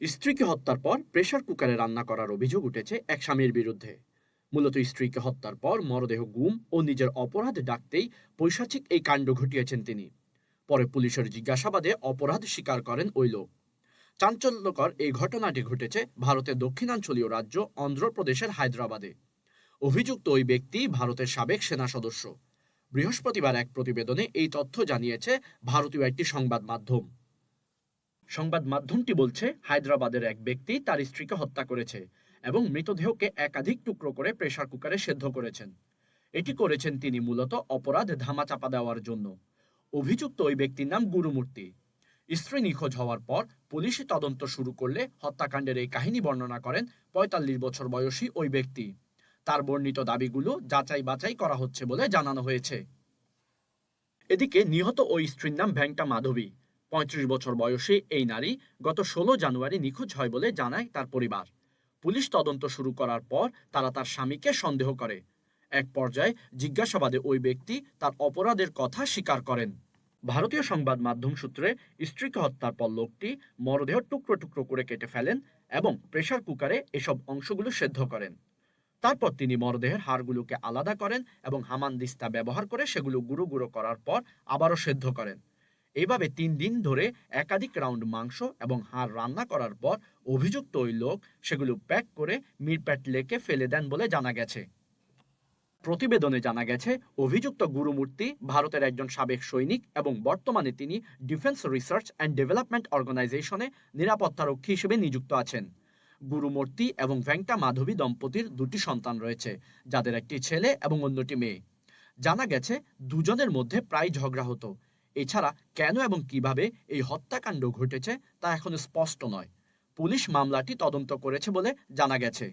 স্ত্রীকে হত্যার পর প্রেশার কুকারে রান্না করার অভিযোগ উঠেছে এক স্বামীর বিরুদ্ধে। মূলত স্ত্রীকে হত্যার পর মরদেহ গুম ও নিজের অপরাধ ডাকতেই পৈশাচিক এই কাণ্ড ঘটিয়েছেন তিনি। পরে পুলিশের জিজ্ঞাসাবাদে অপরাধ স্বীকার করেন ওই লোক। চাঞ্চল্যকর এই ঘটনাটি ঘটেছে ভারতের দক্ষিণাঞ্চলীয় রাজ্য অন্ধ্রপ্রদেশের হায়দ্রাবাদে। অভিযুক্ত ওই ব্যক্তি ভারতের সাবেক সেনা সদস্য। বৃহস্পতিবার এক প্রতিবেদনে এই তথ্য জানিয়েছে ভারতীয় একটি সংবাদ মাধ্যম। সংবাদ মাধ্যমটি বলছে, হায়দ্রাবাদের এক ব্যক্তি তার স্ত্রীকে হত্যা করেছে এবং মৃতদেহকে একাধিক টুকরো করে প্রেসার কুকারে সেদ্ধ করেছেন। এটি করেছেন তিনি মূলত অপরাধ ধামাচাপা দেওয়ার জন্য। অভিযুক্ত ওই ব্যক্তির নাম গুরুমূর্তি। স্ত্রী নিখোঁজ হওয়ার পর পুলিশি তদন্ত শুরু করলে হত্যাকাণ্ডের এই কাহিনী বর্ণনা করেন পঁয়তাল্লিশ বছর বয়সী ওই ব্যক্তি। তার বর্ণিত দাবিগুলো যাচাই বাছাই করা হচ্ছে বলে জানানো হয়েছে। এদিকে নিহত ওই স্ত্রীর নাম ভ্যাংটা মাধবী। পঁয়ত্রিশ বছর বয়সী এই নারী গত ষোলো জানুয়ারি নিখোঁজ হয় বলে জানায় তার পরিবার। পুলিশ তদন্ত শুরু করার পর তারা তার স্বামীকে সন্দেহ করে। এক পর্যায়ে জিজ্ঞাসাবাদে ওই ব্যক্তি তার অপরাধের কথা স্বীকার করেন। ভারতীয় সংবাদ মাধ্যম সূত্রে স্ত্রীকে হত্যার পর লোকটি মরদেহ টুকরো টুকরো করে কেটে ফেলেন এবং প্রেসার কুকারে এসব অংশগুলো সেদ্ধ করেন। তারপর তিনি মরদেহের হাড়গুলোকে আলাদা করেন এবং হামানদিস্তা ব্যবহার করে সেগুলো গুঁড়ো গুঁড়ো করার পর আবারও সেদ্ধ করেন। এইভাবে তিন দিন ধরে একাধিক রাউন্ড মাংস এবং হাড় রান্না করার পর অভিযুক্ত ওই লোক সেগুলো প্যাক করে মিরপ্যাট লেকে ফেলে দেন বলে জানা গেছে। প্রতিবেদনে জানা গেছে, অভিযুক্ত গুরুমূর্তি ভারতের একজন সাবেক সৈনিক এবং বর্তমানে তিনি ডিফেন্স রিসার্চ অ্যান্ড ডেভেলপমেন্ট অর্গানাইজেশনে নিরাপত্তারক্ষী হিসেবে নিযুক্ত আছেন। গুরুমূর্তি এবং ভেঙ্কা মাধবী দম্পতির দুটি সন্তান রয়েছে, যাদের একটি ছেলে এবং অন্যটি মেয়ে। জানা গেছে, দুজনের মধ্যে প্রায় ঝগড়া হতো। এছাড়া কেন এবং কীভাবে এই হত্যাকাণ্ড ঘটেছে তা এখনও স্পষ্ট নয়। পুলিশ মামলাটি তদন্ত করেছে বলে জানা গেছে।